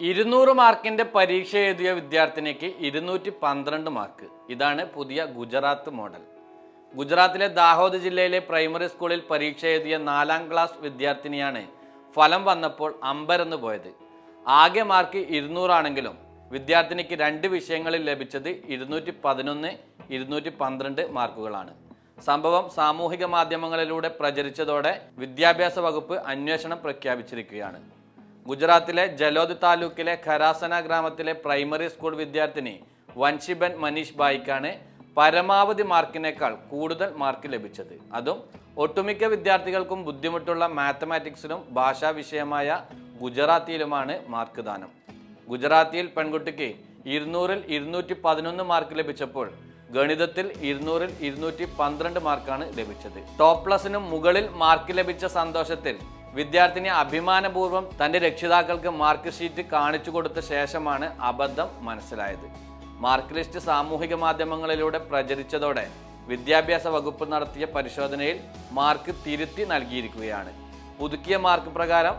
ഇരുന്നൂറ് മാർക്കിന്റെ പരീക്ഷ എഴുതിയ വിദ്യാർത്ഥിനിക്ക് ഇരുന്നൂറ്റി പന്ത്രണ്ട് മാർക്ക്. ഇതാണ് പുതിയ ഗുജറാത്ത് മോഡൽ. ഗുജറാത്തിലെ ദാഹോദ് ജില്ലയിലെ പ്രൈമറി സ്കൂളിൽ പരീക്ഷ എഴുതിയ നാലാം ക്ലാസ് വിദ്യാർത്ഥിനിയാണ് ഫലം വന്നപ്പോൾ അമ്പരന്ന് പോയത്. ആകെ മാർക്ക് ഇരുന്നൂറാണെങ്കിലും വിദ്യാർത്ഥിനിക്ക് രണ്ട് വിഷയങ്ങളിൽ ലഭിച്ചത് ഇരുന്നൂറ്റി പതിനൊന്ന് ഇരുന്നൂറ്റി പന്ത്രണ്ട് മാർക്കുകളാണ്. സംഭവം സാമൂഹിക മാധ്യമങ്ങളിലൂടെ പ്രചരിച്ചതോടെ വിദ്യാഭ്യാസ വകുപ്പ് അന്വേഷണം പ്രഖ്യാപിച്ചിരിക്കുകയാണ്. ഗുജറാത്തിലെ ജലോദ് താലൂക്കിലെ ഖരാസന ഗ്രാമത്തിലെ പ്രൈമറി സ്കൂൾ വിദ്യാർത്ഥിനി വൻഷിബൻ മനീഷ് ബായിക്കാണ് പരമാവധി മാർക്കിനേക്കാൾ കൂടുതൽ മാർക്ക് ലഭിച്ചത്. അതും ഒട്ടുമിക്ക വിദ്യാർത്ഥികൾക്കും ബുദ്ധിമുട്ടുള്ള മാത്തമാറ്റിക്സിലും ഭാഷാ വിഷയമായ ഗുജറാത്തിയിലുമാണ് മാർക്ക് ദാനം. ഗുജറാത്തിയിൽ പെൺകുട്ടിക്ക് ഇരുന്നൂറിൽ ഇരുന്നൂറ്റി പതിനൊന്ന് മാർക്ക് ലഭിച്ചപ്പോൾ ഗണിതത്തിൽ ഇരുന്നൂറിൽ ഇരുന്നൂറ്റി പന്ത്രണ്ട് മാർക്കാണ് ലഭിച്ചത്. ടോപ്പ് പ്ലസിനും മുകളിൽ മാർക്ക് ലഭിച്ച സന്തോഷത്തിൽ വിദ്യാർത്ഥിനി അഭിമാനപൂർവം തന്റെ രക്ഷിതാക്കൾക്ക് മാർക്ക് ഷീറ്റ് കാണിച്ചു കൊടുത്ത ശേഷമാണ് അബദ്ധം മനസ്സിലായത്. മാർക്ക് ലിസ്റ്റ് സാമൂഹിക മാധ്യമങ്ങളിലൂടെ പ്രചരിച്ചതോടെ വിദ്യാഭ്യാസ വകുപ്പ് നടത്തിയ പരിശോധനയിൽ മാർക്ക് തിരുത്തി നൽകിയിരിക്കുകയാണ്. പുതുക്കിയ മാർക്ക് പ്രകാരം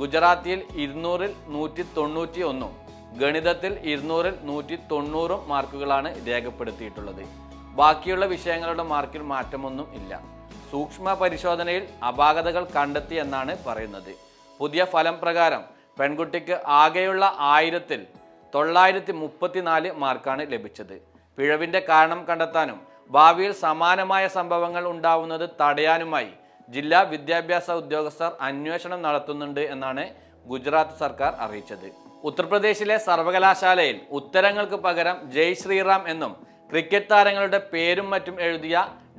ഗുജറാത്തിയിൽ ഇരുന്നൂറിൽ നൂറ്റി തൊണ്ണൂറ്റി ഒന്നും ഗണിതത്തിൽ ഇരുന്നൂറിൽ നൂറ്റി തൊണ്ണൂറും മാർക്കുകളാണ് രേഖപ്പെടുത്തിയിട്ടുള്ളത്. ബാക്കിയുള്ള വിഷയങ്ങളുടെ മാർക്കിൽ മാറ്റമൊന്നും ഇല്ല. സൂക്ഷ്മ പരിശോധനയിൽ അപാകതകൾ കണ്ടെത്തി എന്നാണ് പറയുന്നത്. പുതിയ ഫലം പ്രകാരം പെൺകുട്ടിക്ക് ആകെയുള്ള ആയിരത്തിൽ തൊള്ളായിരത്തി മുപ്പത്തിനാല് മാർക്കാണ് ലഭിച്ചത്. പിഴവിന്റെ കാരണം കണ്ടെത്താനും ഭാവിയിൽ സമാനമായ സംഭവങ്ങൾ ഉണ്ടാവുന്നത് തടയാനുമായി ജില്ലാ വിദ്യാഭ്യാസ ഉദ്യോഗസ്ഥർ അന്വേഷണം നടത്തുന്നുണ്ട് എന്നാണ് ഗുജറാത്ത് സർക്കാർ അറിയിച്ചത്. ഉത്തർപ്രദേശിലെ സർവകലാശാലയിൽ ഉത്തരങ്ങൾക്ക് പകരം ജയ് ശ്രീറാം എന്നും ക്രിക്കറ്റ് താരങ്ങളുടെ പേരും മറ്റും എഴുതിയ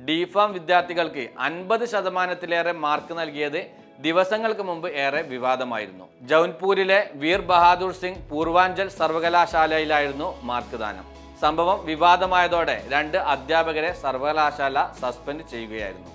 ഡിഫാം വിദ്യാർത്ഥികൾക്ക് അൻപത് ശതമാനത്തിലേറെ മാർക്ക് നൽകിയത് ദിവസങ്ങൾക്ക് മുമ്പ് ഏറെ വിവാദമായിരുന്നു. ജൗൻപൂരിലെ വീർ ബഹാദൂർ സിംഗ് പൂർവാഞ്ചൽ സർവകലാശാലയിലായിരുന്നു മാർക്ക് ദാനം. സംഭവം വിവാദമായതോടെ രണ്ട് അധ്യാപകരെ സർവകലാശാല സസ്പെൻഡ് ചെയ്യുകയായിരുന്നു.